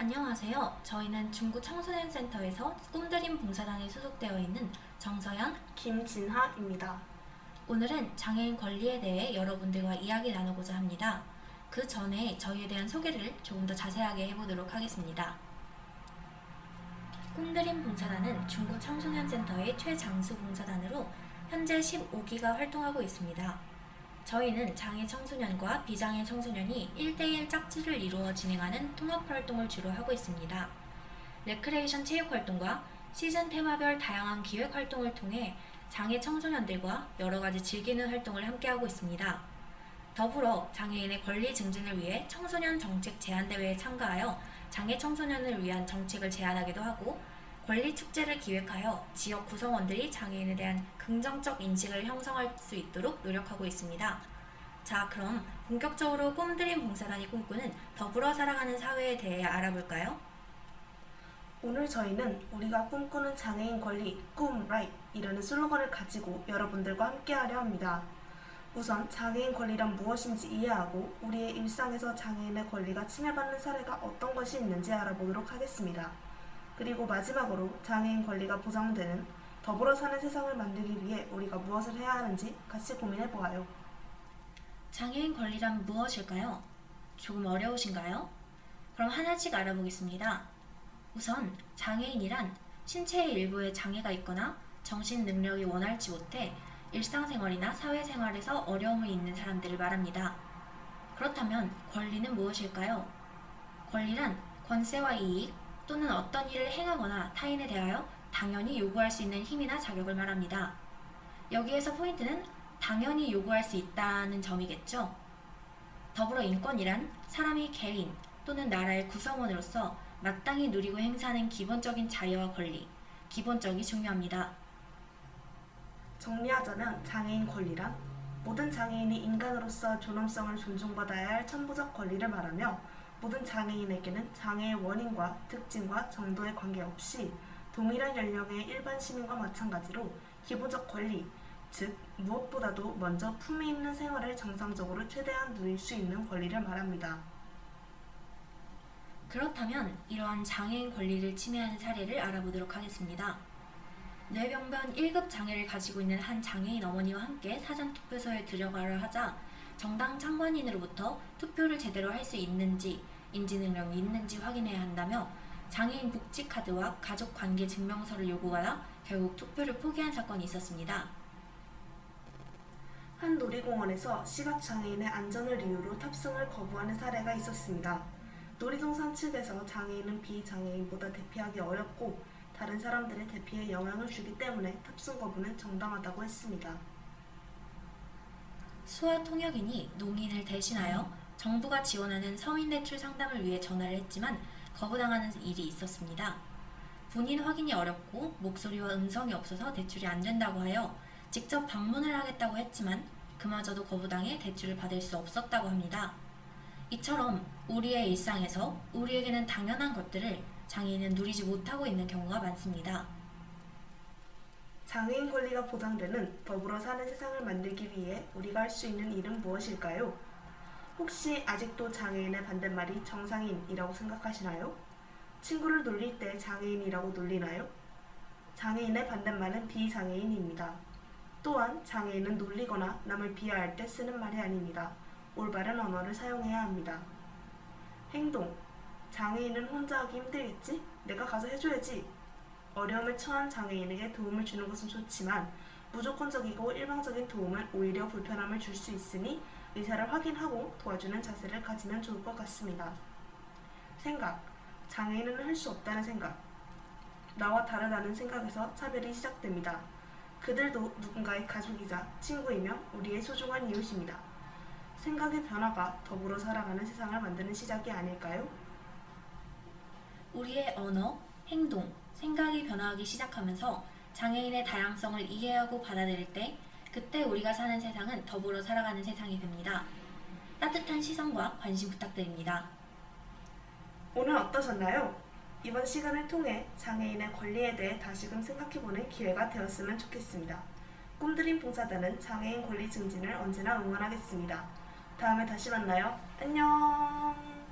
안녕하세요. 저희는 중구 청소년센터에서 꿈드림 봉사단에 소속되어 있는 정서연. 김진하입니다. 오늘은 장애인 권리에 대해 여러분들과 이야기 나누고자 합니다. 그 전에 저희에 대한 소개를 조금 더 자세하게 해보도록 하겠습니다. 꿈드림 봉사단은 중구 청소년센터의 최장수 봉사단으로 현재 15기가 활동하고 있습니다. 저희는 장애 청소년과 비장애 청소년이 1대1 짝지를 이루어 진행하는 통합 활동을 주로 하고 있습니다. 레크레이션 체육 활동과 시즌 테마별 다양한 기획 활동을 통해 장애 청소년들과 여러 가지 즐기는 활동을 함께하고 있습니다. 더불어 장애인의 권리 증진을 위해 청소년 정책 제안 대회에 참가하여 장애 청소년을 위한 정책을 제안하기도 하고 권리 축제를 기획하여 지역 구성원들이 장애인에 대한 긍정적 인식을 형성할 수 있도록 노력하고 있습니다. 자, 그럼 본격적으로 꿈드림 봉사단이 꿈꾸는 더불어 살아가는 사회에 대해 알아볼까요? 오늘 저희는 우리가 꿈꾸는 장애인 권리 꿈 라이트 이라는 슬로건을 가지고 여러분들과 함께하려 합니다. 우선 장애인 권리란 무엇인지 이해하고 우리의 일상에서 장애인의 권리가 침해받는 사례가 어떤 것이 있는지 알아보도록 하겠습니다. 그리고 마지막으로 장애인 권리가 보장되는 더불어 사는 세상을 만들기 위해 우리가 무엇을 해야 하는지 같이 고민해 보아요. 장애인 권리란 무엇일까요? 조금 어려우신가요? 그럼 하나씩 알아보겠습니다. 우선 장애인이란 신체의 일부에 장애가 있거나 정신 능력이 원활치 못해 일상생활이나 사회생활에서 어려움이 있는 사람들을 말합니다. 그렇다면 권리는 무엇일까요? 권리란 권세와 이익 또는 어떤 일을 행하거나 타인에 대하여 당연히 요구할 수 있는 힘이나 자격을 말합니다. 여기에서 포인트는 당연히 요구할 수 있다는 점이겠죠. 더불어 인권이란 사람이 개인 또는 나라의 구성원으로서 마땅히 누리고 행사하는 기본적인 자유와 권리, 기본적이 중요합니다. 정리하자면 장애인 권리란 모든 장애인이 인간으로서 존엄성을 존중받아야 할 천부적 권리를 말하며 모든 장애인에게는 장애의 원인과 특징과 정도에 관계없이 동일한 연령의 일반 시민과 마찬가지로 기본적 권리, 즉 무엇보다도 먼저 품위 있는 생활을 정상적으로 최대한 누릴 수 있는 권리를 말합니다. 그렇다면 이러한 장애인 권리를 침해하는 사례를 알아보도록 하겠습니다. 뇌병변 1급 장애를 가지고 있는 한 장애인 어머니와 함께 사전투표소에 들어가려 하자 정당 참관인으로부터 투표를 제대로 할 수 있는지 인지 능력이 있는지 확인해야 한다며 장애인 복지 카드와 가족 관계 증명서를 요구하다 결국 투표를 포기한 사건이 있었습니다. 한 놀이공원에서 시각장애인의 안전을 이유로 탑승을 거부하는 사례가 있었습니다. 놀이동산 측에서 장애인은 비장애인보다 대피하기 어렵고 다른 사람들의 대피에 영향을 주기 때문에 탑승 거부는 정당하다고 했습니다. 수화 통역인이 농인을 대신하여 정부가 지원하는 서민 대출 상담을 위해 전화를 했지만 거부당하는 일이 있었습니다. 본인 확인이 어렵고 목소리와 음성이 없어서 대출이 안 된다고 하여 직접 방문을 하겠다고 했지만 그마저도 거부당해 대출을 받을 수 없었다고 합니다. 이처럼 우리의 일상에서 우리에게는 당연한 것들을 장애인은 누리지 못하고 있는 경우가 많습니다. 장애인 권리가 보장되는 더불어 사는 세상을 만들기 위해 우리가 할 수 있는 일은 무엇일까요? 혹시 아직도 장애인의 반대말이 정상인이라고 생각하시나요? 친구를 놀릴 때 장애인이라고 놀리나요? 장애인의 반대말은 비장애인입니다. 또한 장애인은 놀리거나 남을 비하할 때 쓰는 말이 아닙니다. 올바른 언어를 사용해야 합니다. 행동. 장애인은 혼자 하기 힘들겠지? 내가 가서 해줘야지. 어려움을 처한 장애인에게 도움을 주는 것은 좋지만 무조건적이고 일방적인 도움은 오히려 불편함을 줄 수 있으니 의사를 확인하고 도와주는 자세를 가지면 좋을 것 같습니다. 생각. 장애인은 할 수 없다는 생각. 나와 다르다는 생각에서 차별이 시작됩니다. 그들도 누군가의 가족이자 친구이며 우리의 소중한 이웃입니다. 생각의 변화가 더불어 살아가는 세상을 만드는 시작이 아닐까요? 우리의 언어, 행동, 생각이 변화하기 시작하면서 장애인의 다양성을 이해하고 받아들일 때 그때 우리가 사는 세상은 더불어 살아가는 세상이 됩니다. 따뜻한 시선과 관심 부탁드립니다. 오늘 어떠셨나요? 이번 시간을 통해 장애인의 권리에 대해 다시금 생각해보는 기회가 되었으면 좋겠습니다. 꿈드림 봉사단은 장애인 권리 증진을 언제나 응원하겠습니다. 다음에 다시 만나요. 안녕!